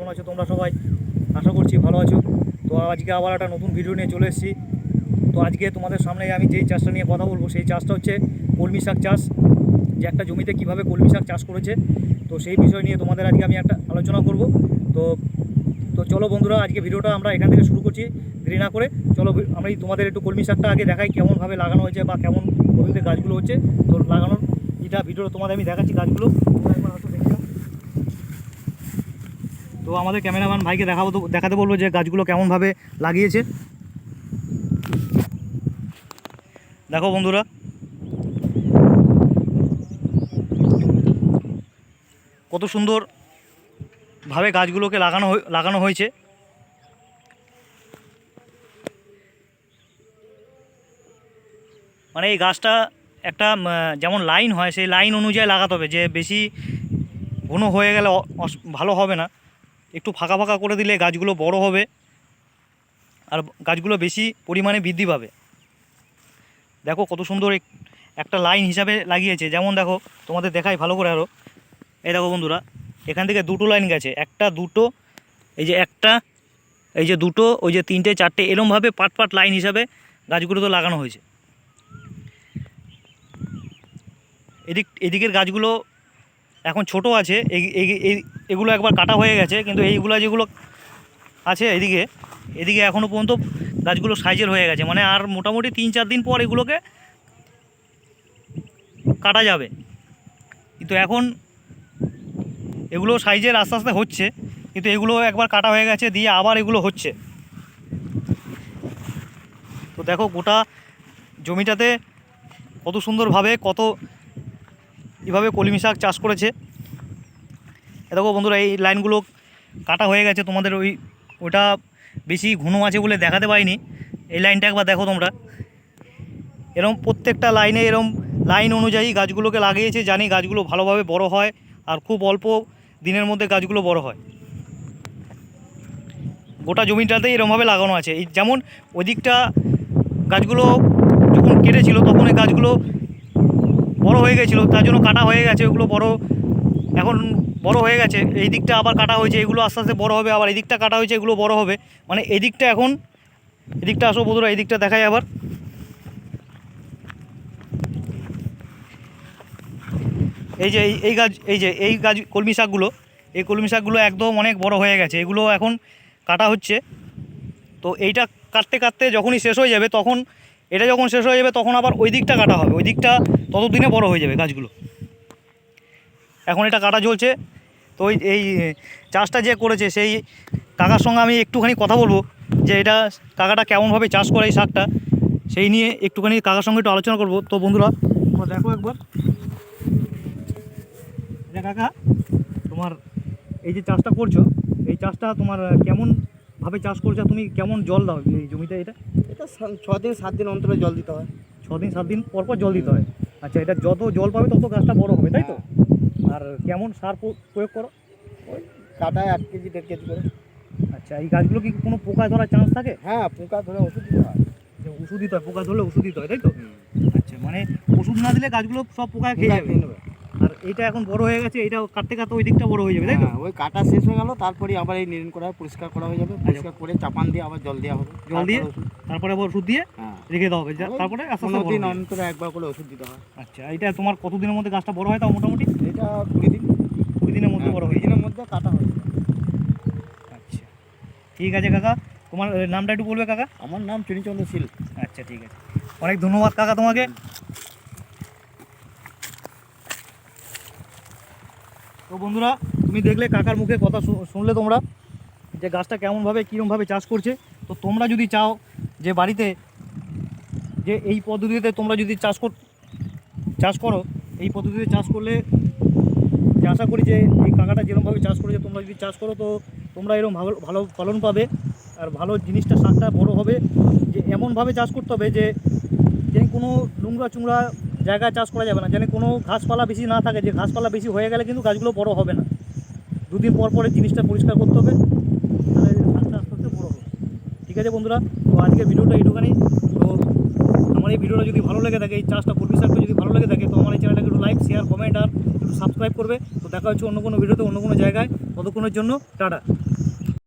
কেমন আছো তোমরা সবাই? আশা করছি ভালো আছো। তো আজকে আবার একটা নতুন ভিডিও নিয়ে চলে এসেছি। তো আজকে তোমাদের সামনে আমি যেই চাষটা নিয়ে কথা বলব, সেই চাষটা হচ্ছে কলমি শাক চাষ। যে একটা জমিতে কীভাবে কলমি শাক চাষ করেছে, তো সেই বিষয় নিয়ে তোমাদের আজকে আমি একটা আলোচনা করব। তো তো চলো বন্ধুরা, আজকে ভিডিওটা আমরা এখান থেকে শুরু করছি, দেরি না করে। চলো, আমি তোমাদের একটু কলমি শাকটা আগে দেখাই, কেমনভাবে লাগানো হয়েছে বা কেমন পদ্ধতিতে গাছগুলো হচ্ছে। তো লাগানোর এটা ভিডিওটা তোমাদের আমি দেখাচ্ছি গাছগুলো। তো আমাদের ক্যামেরাম্যান ভাইকে দেখাবো দেখাতে বলব যে গাছগুলো কেমনভাবে লাগিয়েছে। দেখো বন্ধুরা। কত সুন্দর ভাবে গাছগুলোকে লাগানো লাগানো হয়েছে। মানে এই গাছটা একটা যেমন লাইন হয়, সেই লাইন অনুযায়ী লাগাতে হবে। যে বেশি ঘন হয়ে গেলে ভালো হবে না। একটু ফাঁকা ফাঁকা করে দিলে গাছগুলো বড় হবে আর গাছগুলো বেশি পরিমাণে বৃদ্ধি পাবে। দেখো কত সুন্দর একটা লাইন হিসাবে লাগিয়েছে। যেমন দেখো, তোমাদের দেখাই ভালো করে আরও এই দেখো বন্ধুরা, এখান থেকে দুটো লাইন গেছে। একটা, দুটো, এই যে একটা, এই যে দুটো, ওই যে তিনটে, চারটে, এরমভাবে পাট পাট লাইন হিসাবে গাছগুলো তো লাগানো হয়েছে। এদিক এদিকের গাছগুলো এখন ছোট আছে এগুলো একবার কাটা হয়ে গেছে, কিন্তু এইগুলো যেগুলো আছে এদিকে এদিকে এখনও পর্যন্ত গাছগুলো সাইজের হয়ে গেছে। মানে আর মোটামুটি তিন চার দিন পর এগুলোকে কাটা যাবে। কিন্তু এখন এগুলো সাইজের আস্তে আস্তে হচ্ছে, কিন্তু এগুলো একবার কাটা হয়ে গেছে, দিয়ে আবার এগুলো হচ্ছে। তো দেখো গোটা জমিটাতে কত সুন্দরভাবে কত এভাবে কলমি শাক চাষ করেছে। এ দেখো বন্ধুরা, এই লাইনগুলো কাটা হয়ে গেছে, তোমাদের ওই, ওটা বেশি ঘন আছে বলে দেখাতে পাইনি। এই লাইনটা একবার দেখো তোমরা। এরম প্রত্যেকটা লাইনে এরম লাইন অনুযায়ী গাছগুলোকে লাগিয়েছে, জানি গাছগুলো ভালোভাবে বড় হয় আর খুব অল্প দিনের মধ্যে গাছগুলো বড় হয়। গোটা জমিটাতে এরমভাবে লাগানো আছে। যেমন ওদিকটা গাছগুলো যখন কেটেছিল, তখন এই গাছগুলো বড় হয়ে গেছিল, তার জন্য কাটা হয়ে গেছে ওগুলো বড়। এখন বড় হয়ে গেছে, এই দিকটা আবার কাটা হয়েছে, এগুলো আস্তে আস্তে বড় হবে, আবার এই দিকটা কাটা হয়েছে, এগুলো বড় হবে। মানে এই দিকটা এখন এদিকটা আসো বন্ধুরা, এই দিকটা দেখাই আবার। এই যে, এই এই গাছ, এই যে, এই গাছ, কলমি শাকগুলো, এই কলমি শাকগুলো একদম অনেক বড় হয়ে গেছে, এগুলো এখন কাটা হচ্ছে। তো এইটা কাটতে কাটতে যখনই শেষ হয়ে যাবে, তখন এটা যখন শেষ হয়ে যাবে, তখন আবার ওই দিকটা কাটা হবে। ওই দিকটা ততদিনে বড় হয়ে যাবে গাছগুলো। এখন এটা কাটা চলছে। তো ওই, এই চাষটা যে করেছে, সেই কাকার সঙ্গে আমি একটুখানি কথা বলব, যে এটা কাকাটা কেমনভাবে চাষ করে এই শাকটা, সেই নিয়ে একটুখানি কাকার সঙ্গে একটু আলোচনা করব। তো বন্ধুরা, তোমরা দেখো একবার। কাকা, তোমার এই যে চাষটা করছ, এই চাষটা তোমার কেমন ভাবে চাষ করছ তুমি কেমন জল দাও এই জমিতে এটা? এটা ছ দিন সাত দিন অন্তরে জল দিতে হয়। ছ দিন সাত দিন পর পর জল দিতে হয়। আচ্ছা এটা যত জল পাবে তত গাছটা বড় হবে তাই তো? আর কেমন সার প্রয়োগ করো? ওই কাটায় এক কেজি দেড় কেজি করে। আচ্ছা এই গাছগুলো কি কোনো পোকা ধরার চান্স থাকে? হ্যাঁ পোকা ধরে ওষুধ দিতে হয়। যে ওষুধ দিতে হয় পোকা ধরলে ওষুধ দিতে হয় তাই তো? আচ্ছা মানে ওষুধ না দিলে গাছগুলো সব পোকায় খেয়ে পোকা যাবে। এইটা এখন বড় হয়ে গেছে এটা কাটতে কাটতে ওই দিকটা বড় হয়ে যাবে তাই তো? হ্যাঁ, ওই কাটা শেষ হয়ে গেল তারপরে আবার এই নিরেন করা পরিষ্কার করা হয়ে যাবে পরিষ্কার করে চাপান দিয়ে আবার জল দেওয়া হবে। জল দিয়ে? তারপরে আবার ওষুধ দিয়ে হ্যাঁ। রেখে দেওয়া হবে তারপরে আস্তে আস্তে দিন অন্তরে একবার করে ওষুধ দিতে হয় আচ্ছা এটা তোমার কতদিনের মধ্যে গাছটা বড় হয় তাও মোটামুটি? এটা কুড়ি দিন। কুড়ি দিনের মধ্যে হ্যাঁ, বড় হয়ে দিনের মধ্যে কাটা হয়ে আচ্ছা। ঠিক আছে কাকা তোমার নামটা একটু বলবে কাকা? আমার নাম চুনিচন্দ্র শীল। আচ্ছা ঠিক আছে। অনেক ধন্যবাদ কাকা তোমাকে। তো বন্ধুরা, তুমি দেখলে কাকার মুখে কথা শুনলে তোমরা যে গাছটা কেমনভাবে, কীরমভাবে চাষ করছে। তো তোমরা যদি চাও যে বাড়িতে যে এই পদ্ধতিতে তোমরা যদি চাষ কর চাষ করো, এই পদ্ধতিতে চাষ করলে যে আশা করি যে এই কাকাটা যেরকমভাবে চাষ করেছে, তোমরা যদি চাষ করো, তো তোমরা এরকম ভালো ভালো ফলন পাবে। আর ভালো জিনিসটা, শাকটা বড় হবে। যে এমনভাবে চাষ করতে হবে যে কোনো নোংরা চুংরা জায়গায় চাষ করা যাবে না। যেন কোনো ঘাসপালা বেশি না থাকে, যে ঘাসপালা বেশি হয়ে গেলে কিন্তু গাছগুলো বড় হবে না। দুদিন পর পরে জিনিসটা পরিষ্কার করতে হবে, তাহলে শাকটা আস্তে আস্তে বড় হবে। ঠিক আছে বন্ধুরা, তো আজকের ভিডিওটা এইটুখানি। তো আমার এই ভিডিওটা যদি ভালো লেগে থাকে, এই চাষটা শাকটা যদি ভালো লেগে থাকে, তো আমার এই চ্যানেলটাকে একটু লাইক শেয়ার কমেন্ট আর একটু সাবস্ক্রাইব করবে। তো দেখা হচ্ছে অন্য কোনো ভিডিওতে, অন্য কোনো জায়গায়। ততক্ষণের জন্য, টাটা।